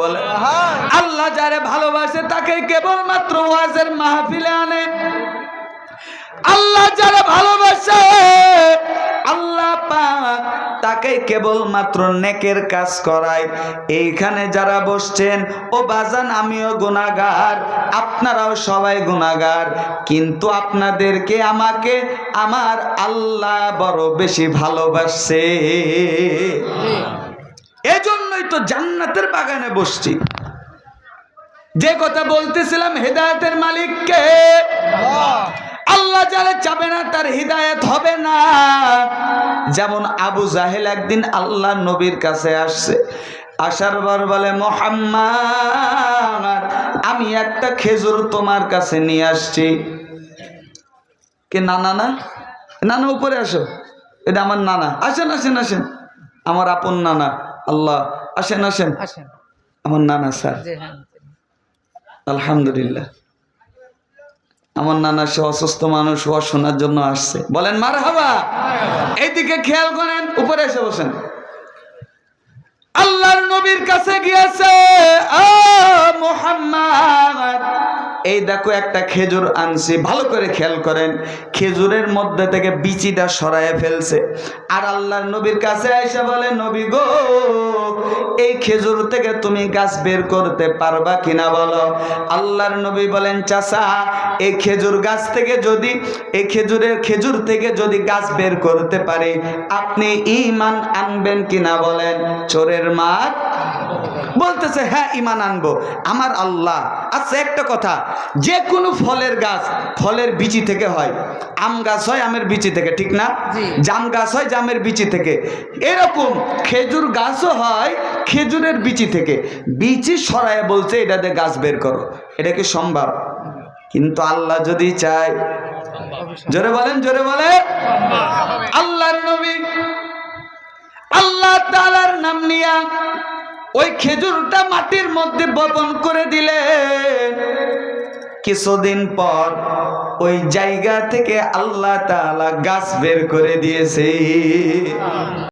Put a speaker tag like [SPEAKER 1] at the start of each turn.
[SPEAKER 1] বলে। আল্লাহ যারে ভালোবাসে তাকে কেবলমাত্র ওয়াজের মাহফিলে আনে। আল্লাহ যারা ভালোবাসে আল্লাহ পাক তাকে কেবলমাত্র নেকের কাজ করায়। এইখানে যারা বসছেন ও বাজান আমিও গুনাগার আপনারাও সবাই গুনাগার কিন্তু আপনাদেরকে আমাকে আমার আল্লাহ বড় বেশি ভালোবাসে। জান্নাতের বাগানে বসছি। যে কথা বলতেছিলাম হেদায়েতের মালিককে, আল্লাহ যারা চাবে না তার হৃদায়ত হবে না। যেমন আবু জাহেল একদিন আল্লাহ নবীর কাছে আসছে, আসার পর বলে, মোহাম্মদ, আমি একটা খেজুর তোমার কাছে নিয়ে আসছি। কে, নানা না? নানা, উপরে আসো। এটা আমার নানা। আসেন আসেন আসেন। আমার আপন নানা। আল্লাহ আসেন আসেন। আমার নানা স্যার।
[SPEAKER 2] হ্যাঁ
[SPEAKER 1] আলহামদুলিল্লাহ। আমার নানা সে অসুস্থ মানুষ হওয়া শোনার জন্য আসছে। বলেন মার হাবা এইদিকে খেয়াল করেন উপরে এসে বসেন। আল্লাহর নবীর কাছে গিয়েছে আ মোহাম্মদ। এই দেখো একটা খেজুর আনছি, ভালো করে খেয়াল করেন, খেজুরের মধ্যে থেকে বিচিটা সরায় ফেলছে। আর আল্লাহর নবীর কাছে এসে বলে, নবী গো, এই খেজুর থেকে তুমি গাছ বের করতে পারবা কিনা বলো? আল্লাহর নবী বলেন, চাচা, এই খেজুর গাছ থেকে যদি, এই খেজুরের খেজুর থেকে যদি গাছ বের করতে পারি, আপনি ইমান আনবেন কিনা বলেন? চোরের মাঠ বলতেছে হ্যাঁ ইমান আনব। আমার আল্লাহ আচ্ছা একটা কথা যে কোনো ফলের গাছ ফলের বিচি থেকে হয় আম গাছ হয় আমের বিচি থেকে ঠিক না? জাম গাছ হয় জামের বিচি থেকে। এরকম খেজুর গাছও হয় খেজুরের বিচি থেকে। বিচি সরায় বলছে এটাতে গাছ বের করো। এটা কি সম্ভব? কিন্তু আল্লাহ যদি চায় জোরে বলেন জোরে বলে আল্লাহর নবী আল্লাহ তালার নাম নিয়া ওই খেজুরটা মাটির মধ্যে বপন করে দিলে কিছুদিন পর ওই জায়গা থেকে আল্লাহ তালা গাছ বের করে দিয়েছে।